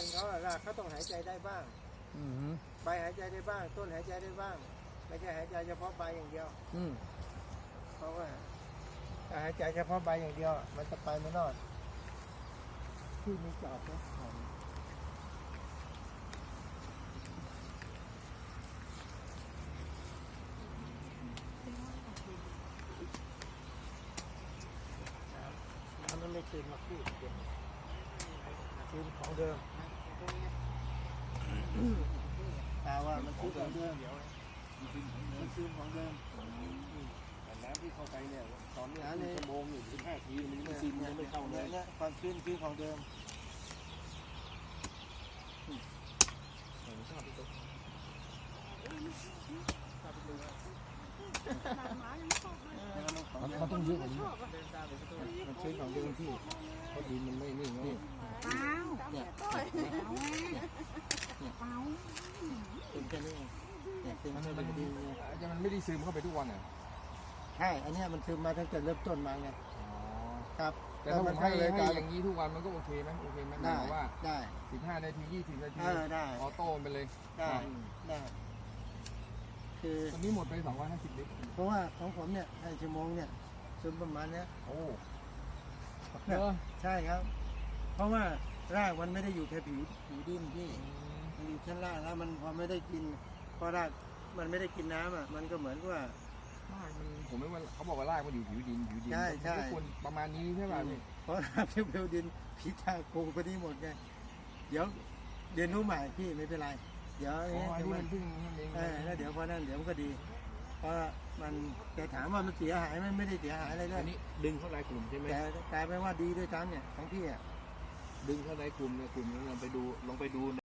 านเขาอะรากเขาต้องหายใจได้บ้าง อืมใบหายใจได้บ้าง ต้นหายใจได้บ้าง ไม่ใช่หายใจเฉพาะใบอย่างเดียว อืมเพราะว่าถ้าหายใจเฉพาะใบอย่างเดียว มันจะไปไม่รอดที่มีจอบนะน้ำมันไม่ซึมหรอกพี่ ซึมของเดิมแต่ว่ามันซึมของเดิมมันซึมของเดิมแต่น้ำที่เข้าไปเนี่ยตอนเนี้ยน้ำนี่ชั่วโมงอยู่ถึงห้าทีมันไม่ซึมยังไม่เข้าเลยเนี่ยความชื้นชื้นของเดิมมันมันต้องเยอะกว่านี้มันชื้นของเดิมที่เพราะดินมันไม่นิ่งนี่ เปล่าเนี่ยเปล่าเปาเป็นแค่นี้เนี่ยเป็นมันแค่มันดินเนี่ยมันไม่ได้ซึมเข้าไปทุกวันอะใช่ อันนี้มันซึมมาตั้งแต่เริ่มต้นมาไงอ๋อครับแต่ถ้าผมให้เลยให้กายอย่างนี้ทุกวันมันก็โอเคไหมโอเคไหมหได้มายว่าได้15นาที20นาทีออได้ออโต้ไปเลยได้ได้คือตอนนี้หมดไป250ลิตรเพราะว่าของผมเนี่ยให้ชั่วโมงเนี่ยซึมประมาณเนี้ยโอ้ใช่ครับ เพราะว่า รากมันไม่ได้อยู่แค่ผิวผิวดินพี่มันอยู่ชั้นล่างแล้วมันพอไม่ได้กินพอรากมันไม่ได้กินน้ำอะ มันก็เหมือนกับว่า รากมันผมไม่ว่าเขาบอกว่ารากมันอยู่ผิวดินผิวดินใช่ใช่ ทุกคนประมาณนี้ใช่ป่ะพี่เพราะรากผิวผิวดินพิษทางโกงไปนี่หมดไงเดี๋ยวเรียนรู้ใหม่พี่ไม่เป็นไร เดี๋ยวอ๋ออันเดี๋ยวนี้มัมันนเพิ่งนั่นเองเออแล้วเดี๋ยวพอนั่นเดี๋ยวมันก็ดี เพราะมันแต่ถามว่ามันเสียหายไหมันไม่ได้เสียหายอะไรเลอัยนนี้ดึงเข้าในกลุ่มใช่ไหมแต่กลายเป็นว่าดีด้วยซ้ำเนี่ยของพี่อะ ดึงเข้าในกลุ่มเนี่ยกลุ่มนี้ลองไปดูลองไปดู